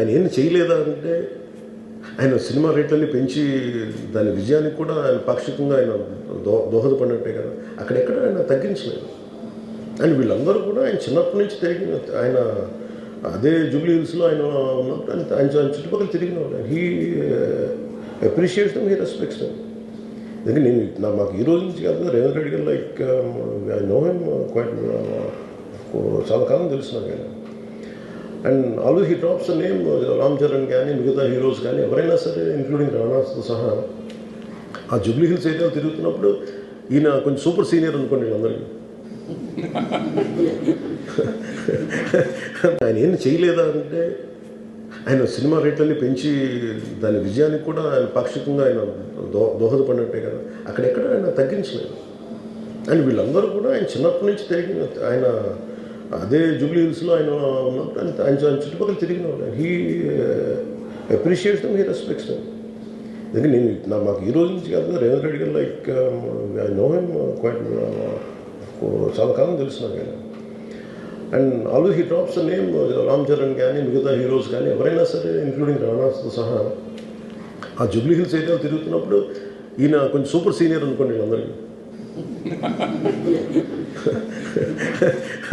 ఆయన ఏం చేయలేదా అంటే ఆయన సినిమా రేట్లన్నీ పెంచి దాని విజయానికి కూడా ఆయన పాక్షికంగా ఆయన దో దోహదపడినట్టే కదా. అక్కడెక్కడ ఆయన తగ్గించలేదు. అండ్ వీళ్ళందరూ కూడా ఆయన చిన్నప్పటి నుంచి తిరిగిన ఆయన అదే జూబ్లీ హిల్స్లో ఆయన ఉన్నప్పుడు ఆయన ఆయన ఆయన చుట్టుపక్కల తిరిగిన వాళ్ళు he appreciates them he respects them అందుకే నేను నా మాకు ఈ రోజు నుంచి కాదు రేవంత్ రెడ్డి గారు like I know him quite చాలా కాలం తెలుసు నాకు ఆయన. And always he drops name Ram Charan కానీ మిగతా హీరోస్ కానీ ఎవరైనా సరే ఇంక్లూడింగ్ రాణాస్తో సహా ఆ జూబ్లీ హిల్స్ ఏరియాలో తిరుగుతున్నప్పుడు ఈయన కొంచెం సూపర్ సీనియర్ అనుకోండి అందరికీ ఆయన ఏం చేయలేదా అంటే ఆయన సినిమా రేట్లన్నీ పెంచి దాని విజయానికి కూడా ఆయన పాక్షికంగా ఆయన దో దోహదపడినట్టే కదా. అక్కడెక్కడ ఆయన తగ్గించలేదు. అండ్ వీళ్ళందరూ కూడా ఆయన చిన్నప్పటి నుంచి తిరిగి ఆయన అదే జూబ్లీ హిల్స్లో ఆయన ఉన్నప్పుడు ఆయన ఆయన ఆయన చుట్టుపక్కల తిరిగిన వాళ్ళు he appreciates them he respects them నేను నా మాకు ఈ రోజు నుంచి కాదు రేవంత్ రెడ్డి గారు like I know him quite చాలా కాలం తెలుసు నాకు ఆయన. And always he drops name Ram Charan కానీ మిగతా హీరోస్ కానీ ఎవరైనా సరే ఇంక్లూడింగ్ రాణాస్తో సహా ఆ జూబ్లీ హిల్స్ ఏరియాలో తిరుగుతున్నప్పుడు ఈయన కొంచెం సూపర్ సీనియర్ అనుకోండి అందరికీ